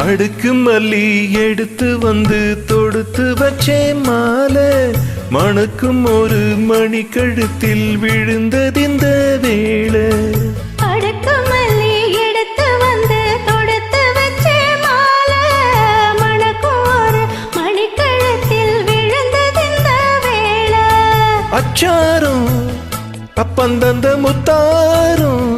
அடுக்கு மல்லி எடுத்து வந்து தொடுத்து வச்சே மாலை. மணக்கும் ஒரு மணிக்கழுத்தில் விழுந்ததிந்த வேளை. அச்சாரம் அப்பந்தந்த முத்தாரும்.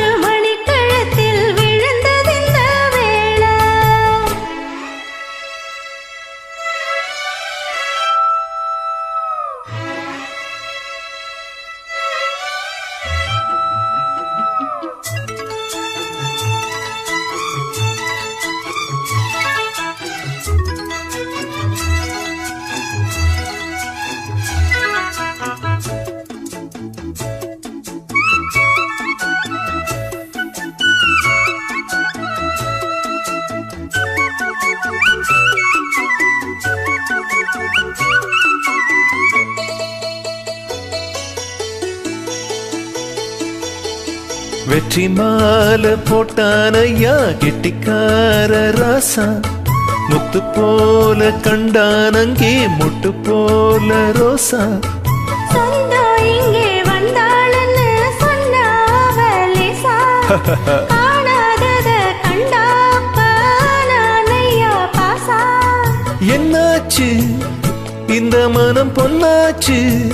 வெற்றி மாலை போட்டான் ஐயா கெட்டிக்கார ராசா. முத்து போல கண்டான் அங்கே முட்டு போல ரோசா. என்னாச்சு? இந்த மனம் பொன்னாச்சு?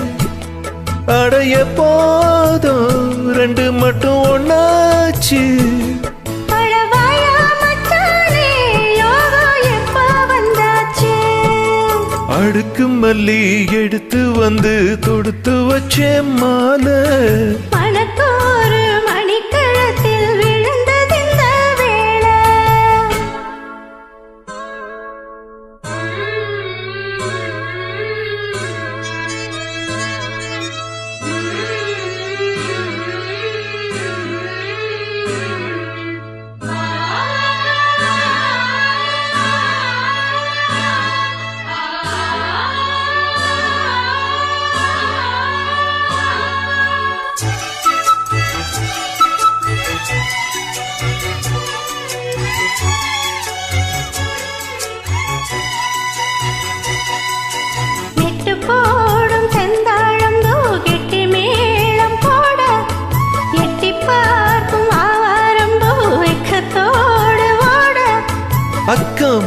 அடைய போதும் ரெண்டு மட்டும் ஒன்னாச்சு? அடுக்கு மல்லி எடுத்து வந்து தொடுத்து வச்சே மாலை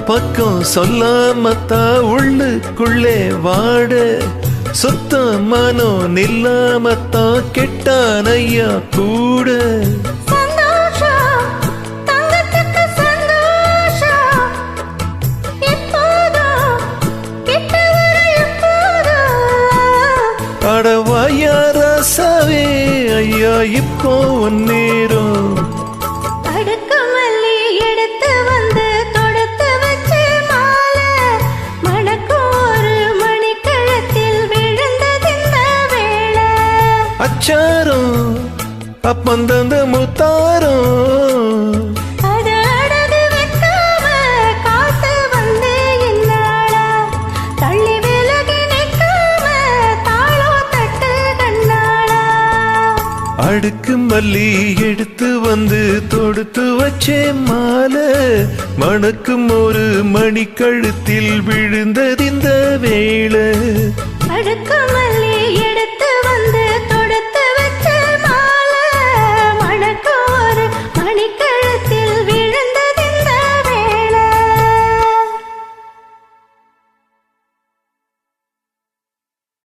பக்கம் சொல்லாமத்தா உள்ளுக்குள்ளே வாட. சுத்த மனம் நில்லாமத்தான் கெட்டான் ஐயா கூட. அடவாயா ராசாவே ஐயா இப்போ நேரம். தாளம் தட்டு கண்ணாளா? அடுக்கு மல்லி எடுத்து வந்து தொடுத்து வச்சே மாலை. மணக்கும் ஒரு மணி கழுத்தில் விழுந்ததிந்த வேளை. அடுக்கு